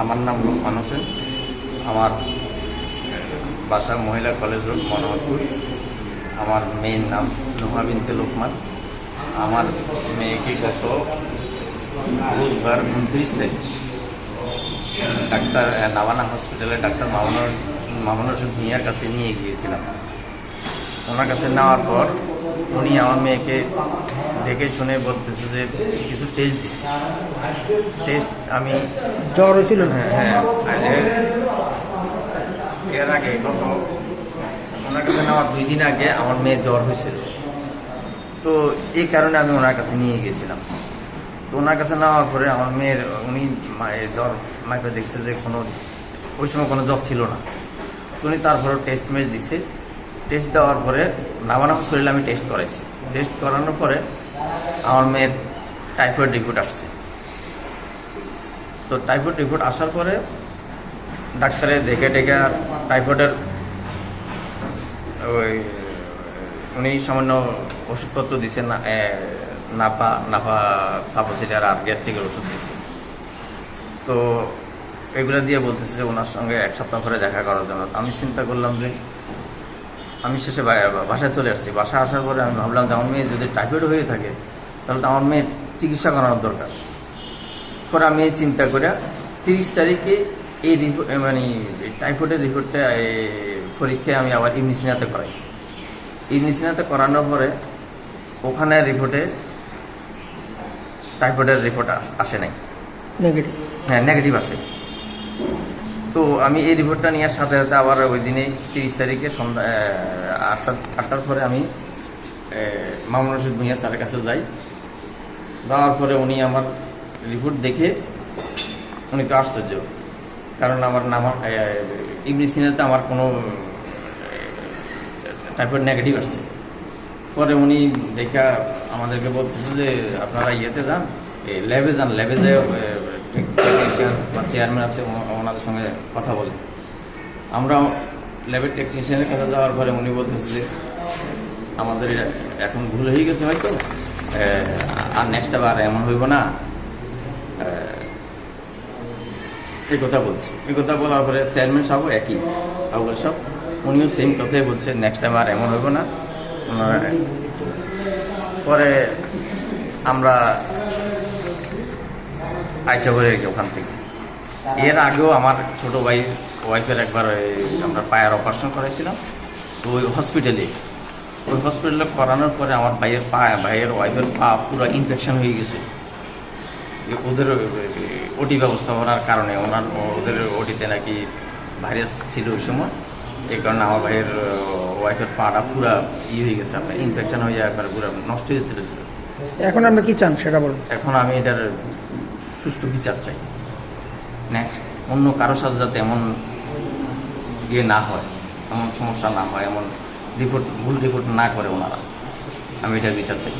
আমার নাম লোকমান হোসেন। আমার বাসা মহিলা কলেজ রোড, মনোহরপুর। আমার মেয়ের নাম নোহা বিনতে লোকমান। আমার মেয়েকে গত বুধবার উনত্রিশ তারিখ ডাক্তার নাবানা হসপিটালে ডাক্তার মামুনুর মামুনুর রশিদ মিয়ার কাছে নিয়ে গিয়েছিলাম। ওনার কাছে নেওয়ার পর উনি আমার মেয়েকে দেখে শুনে বলতেছে যে কিছু টেস্ট দিচ্ছে টেস্ট আমি জ্বর না হ্যাঁ হ্যাঁ। এর- আগে গত ওনার কাছে নেওয়ার দুই দিন আগে আমার মেয়ে জ্বর হয়েছিল। তো এই কারণে আমি ওনার কাছে নিয়ে গেছিলাম। তো ওনার কাছে নেওয়ার পরে আমার মেয়ের উনি মায়ের জ্বর মাইপে দেখছে যে কোনো ওই সময় কোনো জ্বর ছিল না। তো উনি তারপরে টেস্ট মেজ দিছে। টেস্ট দেওয়ার পরে নামানা হসপিটালে আমি টেস্ট করাইছি। টেস্ট করানোর পরে আমার মেয়ের টাইফয়েড রিপোর্ট আসছে। তো টাইফয়েড রিপোর্ট আসার পরে ডাক্তারে দেখে ডেকে টাইফয়েডের ওই, উনি সামান্য ওষুধপত্র দিচ্ছেন না নাপা নাপা সাপোসিটার আর গ্যাস্ট্রিকের ওষুধ দিচ্ছে তো এগুলো দিয়ে বলতেছে যে ওনার সঙ্গে এক সপ্তাহ পরে দেখা করার জন্য। আমি চিন্তা করলাম যে আমি শেষে বাসায় চলে আসছি। বাসায় আসার পরে আমি ভাবলাম যে আমার মেয়ে যদি টাইফয়েড হয়ে থাকে তাহলে তো আমার মেয়ের চিকিৎসা করানোর দরকার। পরে আমি এই চিন্তা করে তিরিশ তারিখে এই রিপোর্ট মানে টাইফয়েডের রিপোর্টটা পরীক্ষায় আমি আবার ইমনিসিনাতে করাই। ইমনিসিনাতে করানোর পরে ওখানে রিপোর্টে টাইফয়েডের রিপোর্ট আসে নাই। নেগেটিভ হ্যাঁ নেগেটিভ আসে। তো আমি এই রিপোর্টটা নেওয়ার সাথে সাথে আবার ওই দিনে তিরিশ তারিখে সন্ধ্যা আটটা, আটটার পরে আমি মামুন রশিদ ভুঁইয়া স্যারের কাছে যাই। যাওয়ার পরে উনি আমার রিপোর্ট দেখে উনি তো আশ্চর্য। কারণ আমার নাম ইমনিসিনাতে আমার কোনো টাইপের নেগেটিভ আসছে। পরে উনি দেখা আমাদেরকে বলতেছে যে, আপনারা ইয়েতে যান ল্যাবে যান। ল্যাবে যে বা চেয়ারম্যান আছে ওনাদের সঙ্গে কথা বলে। আমরা ল্যাবের টেকনিশিয়ানের কাছে যাওয়ার পরে উনি বলতেছে যে, আমাদের এখন ভুল হয়ে গেছে হয়তো। আর নেক্সট আবার এমন হইব না। এই কথা বলছে। এই কথা বলার পরে চেয়ারম্যান সাহেবও একই। আবুল সব উনিও সেম কথাই বলছে নেক্সট টাইম আর এমন হইব না। পরে আমরা আইসা করে রেখে ওখান থেকে। এর আগেও আমার ছোট ভাই ওয়াইফের একবার আমরা পায়ের অপারেশন করেছিলাম তো ওই হসপিটালে ওই হসপিটালে করানোর পরে আমার ভাইয়ের পা ভাইয়ের ওয়াইফের পা পুরো ইনফেকশন হয়ে গেছে। ওদের ওটি ব্যবস্থাপনার কারণে ওনার ওদের ওটিতে নাকি ভাইরাস ছিল ওই সময়। এই কারণে আমার ভাইয়ের ওয়াইফের পাটা পুরা ই হয়ে গেছে আপনার ইনফেকশন হয়ে একবার পুরো নষ্ট হয়ে যেতে এখন আপনি কি চান সেটা বলুন। এখন আমি এটার সুষ্ঠু বিচার চাই। নেক্সট অন্য কারও সাথে যাতে এমন ইয়ে না হয়, এমন সমস্যা না হয়, এমন রিপোর্ট ভুল রিপোর্ট না করে ওনারা, আমি এটার বিচার চাই।